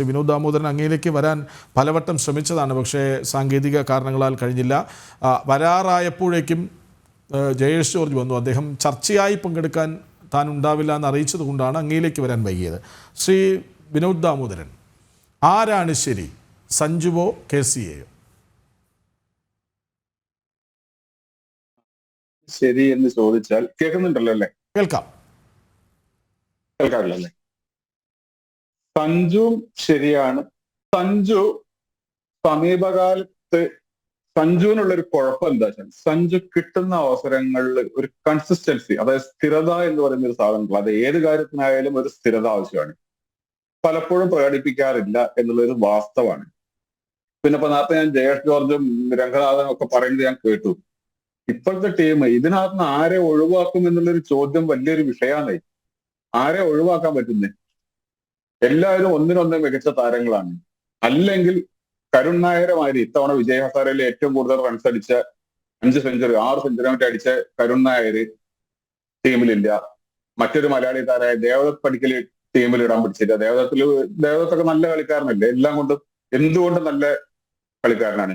ശ്രീ വിനോദ് ദാമോദരൻ അങ്ങയിലേക്ക് വരാൻ പലവട്ടം ശ്രമിച്ചതാണ്. പക്ഷേ സാങ്കേതിക കാരണങ്ങളാൽ കഴിഞ്ഞില്ല. വരാറായപ്പോഴേക്കും ജയേഷ് ജോർജ് വന്നു. അദ്ദേഹം ചർച്ചയായി പങ്കെടുക്കാൻ താൻ ഉണ്ടാവില്ല എന്ന് അറിയിച്ചത് കൊണ്ടാണ് അങ്ങയിലേക്ക് വരാൻ വൈകിയത്. ശ്രീ വിനോദ് ദാമോദരൻ ആരാണ് ശരി സഞ്ജുവോ കെ സി എയോ? ശരി എന്ന് ചോദിച്ചാൽ കേൾക്കുന്നുണ്ടല്ലോ അല്ലേ? കേൾക്കാം. കേൾക്കാറില്ല അല്ലേ? സഞ്ജുവും ശരിയാണ്. സഞ്ജു സമീപകാലത്ത് സഞ്ജുവിനുള്ള ഒരു കുഴപ്പം എന്താ വെച്ചാൽ സഞ്ജു കിട്ടുന്ന അവസരങ്ങളിൽ ഒരു കൺസിസ്റ്റൻസി അതായത് സ്ഥിരത എന്ന് പറയുന്ന ഒരു സാധനം അത് ഏത് കാര്യത്തിനായാലും ഒരു സ്ഥിരത ആവശ്യമാണ്. പലപ്പോഴും പ്രകടിപ്പിക്കാറില്ല എന്നുള്ളൊരു വാസ്തവമാണ്. പിന്നെ ഇപ്പൊ നേരത്തെ ഞാൻ ജയേഷ് ജോർജും രംഗനാഥനും ഒക്കെ പറയുന്നത് ഞാൻ കേട്ടു. ഇപ്പോഴത്തെ ടീം ഇതിനകത്ത് നിന്ന് ആരെ ഒഴിവാക്കും എന്നുള്ളൊരു ചോദ്യം വലിയൊരു വിഷയമാണ്. ആരെ ഒഴിവാക്കാൻ പറ്റുന്നേ? എല്ലാവരും ഒന്നിനൊന്ന് മികച്ച താരങ്ങളാണ്. അല്ലെങ്കിൽ കരുൺ നായരമാതിരി ഇത്തവണ വിജയ് ഹസാരയിൽ ഏറ്റവും കൂടുതൽ റൺസ് അടിച്ച അഞ്ച് സെഞ്ചുറി ആറ് സെഞ്ചുറി മറ്റേ അടിച്ച കരുൺ നായർ ടീമിലില്ല മറ്റൊരു മലയാളി താരമായ ദേവദത്ത് പടിക്കൽ ടീമിൽ ഇടാൻ പിടിച്ചില്ല. ദേവദത്തിൽ ദേവദത്തൊക്കെ നല്ല കളിക്കാരനല്ലേ? എല്ലാം കൊണ്ടും എന്തുകൊണ്ടും നല്ല കളിക്കാരനാണ്.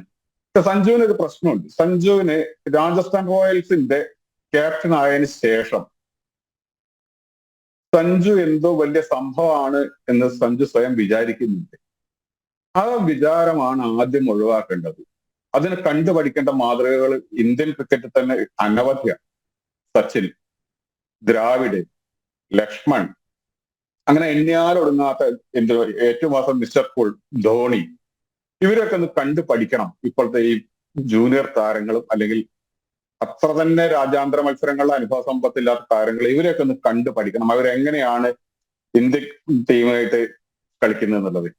സഞ്ജുവിന് ഒരു പ്രശ്നമുണ്ട്. സഞ്ജുവിന് രാജസ്ഥാൻ റോയൽസിന്റെ ക്യാപ്റ്റൻ ആയതിനു ശേഷം സഞ്ജു എന്തോ വലിയ സംഭവമാണ് എന്ന് സഞ്ജു സ്വയം വിചാരിക്കുന്നുണ്ട്. ആ വിചാരമാണ് ആദ്യം ഒഴിവാക്കേണ്ടത്. അതിന് കണ്ടുപഠിക്കേണ്ട മാതൃകകൾ ഇന്ത്യൻ ക്രിക്കറ്റിൽ തന്നെ അനവധിയാണ് സച്ചിൻ ദ്രാവിഡ് ലക്ഷ്മൺ അങ്ങനെ എണ്ണിയാലൊടുങ്ങാത്ത എന്ത് ഏറ്റവും മാസം മിസ്റ്റർ കൂൾ ധോണി. ഇവരൊക്കെ ഒന്ന് കണ്ടു പഠിക്കണം. ഇപ്പോഴത്തെ ഈ ജൂനിയർ താരങ്ങളും അല്ലെങ്കിൽ അത്ര തന്നെ രാജ്യാന്തര മത്സരങ്ങളിലെ അനുഭവ സമ്പത്തില്ലാത്ത താരങ്ങൾ ഇവരെയൊക്കെ ഒന്ന് കണ്ടു പഠിക്കണം. അവരെങ്ങനെയാണ് ഇന്ത്യൻ ടീമായിട്ട് കളിക്കുന്നത് എന്നുള്ളത്.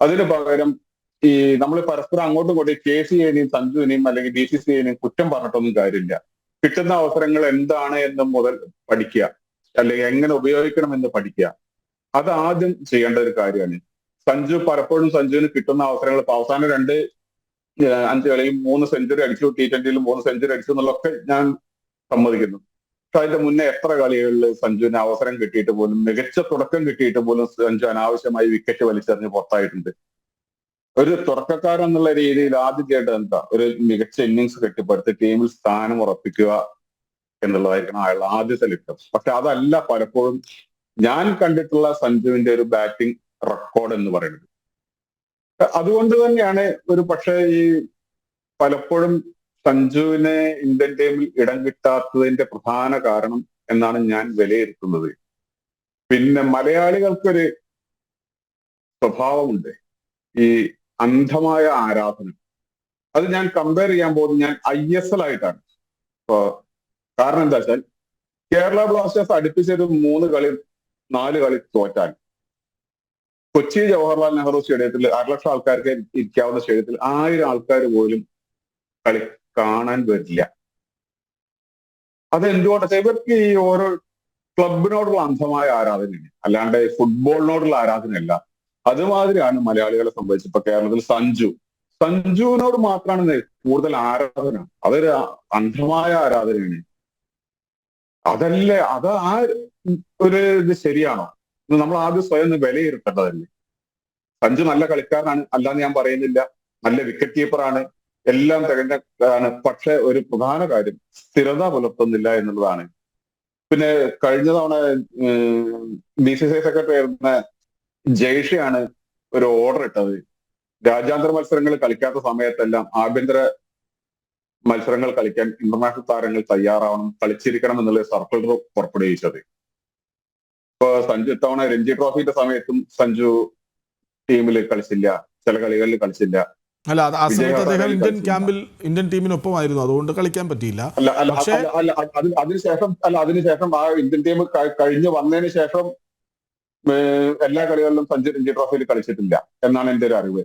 അതിന് പകരം ഈ നമ്മൾ പരസ്പരം അങ്ങോട്ടും ഇങ്ങോട്ടും കെ സി എനെയും സഞ്ജുവിനെയും അല്ലെങ്കിൽ ബി സി സി എനെയും കുറ്റം പറഞ്ഞിട്ടൊന്നും കാര്യമില്ല. കിട്ടുന്ന അവസരങ്ങൾ എന്താണ് എന്ന് മുതൽ പഠിക്കുക. അല്ലെങ്കിൽ എങ്ങനെ ഉപയോഗിക്കണം എന്ന് പഠിക്കുക. അത് ആദ്യം ചെയ്യേണ്ട ഒരു കാര്യമാണ്. സഞ്ജു പലപ്പോഴും സഞ്ജുവിന് കിട്ടുന്ന അവസരങ്ങൾ അവസാനം രണ്ട് അഞ്ച് കളിയും മൂന്ന് സെഞ്ചുറി അടിച്ചു ടി ട്വന്റിയിൽ മൂന്ന് സെഞ്ചുറി അടിച്ചു എന്നുള്ളതൊക്കെ ഞാൻ സമ്മതിക്കുന്നു. പക്ഷെ അതിന്റെ മുന്നേ എത്ര കളികളിൽ സഞ്ജുവിന് അവസരം കിട്ടിയിട്ട് പോലും മികച്ച തുടക്കം കിട്ടിയിട്ട് പോലും സഞ്ജു അനാവശ്യമായി വിക്കറ്റ് വലിച്ചെറിഞ്ഞ് പുറത്തായിട്ടുണ്ട്. ഒരു തുടക്കക്കാരൻ എന്നുള്ള രീതിയിൽ ആദ്യം ചെയ്യേണ്ടത് എന്താ? ഒരു മികച്ച ഇന്നിങ്സ് കെട്ടിപ്പടുത്ത് ടീമിൽ സ്ഥാനം ഉറപ്പിക്കുക എന്നുള്ളതായിരിക്കണം അയാൾ ആദ്യത്തെ ലക്ഷ്യം പക്ഷെ അതല്ല പലപ്പോഴും ഞാൻ കണ്ടിട്ടുള്ള സഞ്ജുവിന്റെ ഒരു ബാറ്റിംഗ് റെക്കോർഡ് എന്ന് പറയുന്നത്. അതുകൊണ്ട് തന്നെയാണ് ഒരു പക്ഷേ ഈ പലപ്പോഴും സഞ്ജുവിനെ ഇന്ത്യൻ ടീമിൽ ഇടം കിട്ടാത്തതിന്റെ പ്രധാന കാരണം എന്നാണ് ഞാൻ വിലയിരുത്തുന്നത്. പിന്നെ മലയാളികൾക്കൊരു സ്വഭാവമുണ്ട്. ഈ അന്ധമായ ആരാധന. അത് ഞാൻ കമ്പയർ ചെയ്യാൻ പോകുന്നത് ഞാൻ ഐ എസ് എൽ ആയിട്ടാണ്. ഇപ്പോ കാരണം എന്താ വെച്ചാൽ കേരള ബ്ലാസ്റ്റേഴ്സ് അടുപ്പിച്ചൊരു മൂന്ന് കളി നാല് കളി തോറ്റാൽ കൊച്ചി ജവഹർലാൽ നെഹ്റു സ്റ്റേഡിയത്തിൽ അരലക്ഷം ആൾക്കാർക്ക് ഇരിക്കാവുന്ന സ്റ്റേഡിയത്തിൽ ആയിരം ആൾക്കാർ പോലും കളി കാണാൻ വരില്ല. അതെന്തുകൊണ്ടാ? ഇവർക്ക് ഈ ഓരോ ക്ലബിനോടുള്ള അന്ധമായ ആരാധനയാണ്. അല്ലാണ്ട് ഫുട്ബോളിനോടുള്ള ആരാധനയല്ല. അതുമാതിരിയാണ് മലയാളികളെ സംബന്ധിച്ച് ഇപ്പൊ കേരളത്തിൽ സഞ്ജു. സഞ്ജുവിനോട് മാത്രമാണ് കൂടുതൽ ആരാധന. അതൊരു അന്ധമായ ആരാധനയാണ്. അതല്ലേ അത് ആ ഒരു ഇത് ശരിയാണോ? നമ്മൾ ആദ്യം സ്വയം ഒന്ന് വിലയിരുത്തേണ്ടതല്ലേ? സഞ്ജു നല്ല കളിക്കാരനാണ് അല്ലാന്ന് ഞാൻ പറയുന്നില്ല. നല്ല വിക്കറ്റ് കീപ്പറാണ് എല്ലാം തികഞ്ഞാണ് പക്ഷെ ഒരു പ്രധാന കാര്യം സ്ഥിരത പുലർത്തുന്നില്ല എന്നുള്ളതാണ്. പിന്നെ കഴിഞ്ഞ തവണ ബി സി സി സെക്രട്ടറി ആയിരുന്ന ജയ്ഷയാണ് ഒരു ഓർഡർ ഇട്ടത്. രാജ്യാന്തര മത്സരങ്ങൾ കളിക്കാത്ത സമയത്തെല്ലാം ആഭ്യന്തര മത്സരങ്ങൾ കളിക്കാൻ ഇന്റർനാഷണൽ താരങ്ങൾ തയ്യാറാവണം കളിച്ചിരിക്കണം എന്നുള്ള സർക്കുലർ പുറപ്പെടുവിച്ചത്. ഇപ്പൊ സഞ്ജു ഇത്തവണ രഞ്ജി ട്രോഫിന്റെ സമയത്തും സഞ്ജു ടീമിൽ കളിച്ചില്ല. ചില കളികളിൽ കളിച്ചില്ല. അല്ല ആ സമയത്ത് അദ്ദേഹം ഇന്ത്യൻ ക്യാമ്പിൽ ഇന്ത്യൻ ടീമിനൊപ്പമായിരുന്നു. അതുകൊണ്ട് കളിക്കാൻ പറ്റിയില്ല. പക്ഷേ- അതിനുശേഷം അല്ല അതിനുശേഷം ആ ഇന്ത്യൻ ടീം കഴിഞ്ഞ് വന്നതിന് ശേഷം എല്ലാ കളികളിലും സഞ്ജു രഞ്ജി ട്രോഫിയിൽ കളിച്ചിട്ടില്ല എന്നാണ് എന്റെ ഒരു അറിവ്.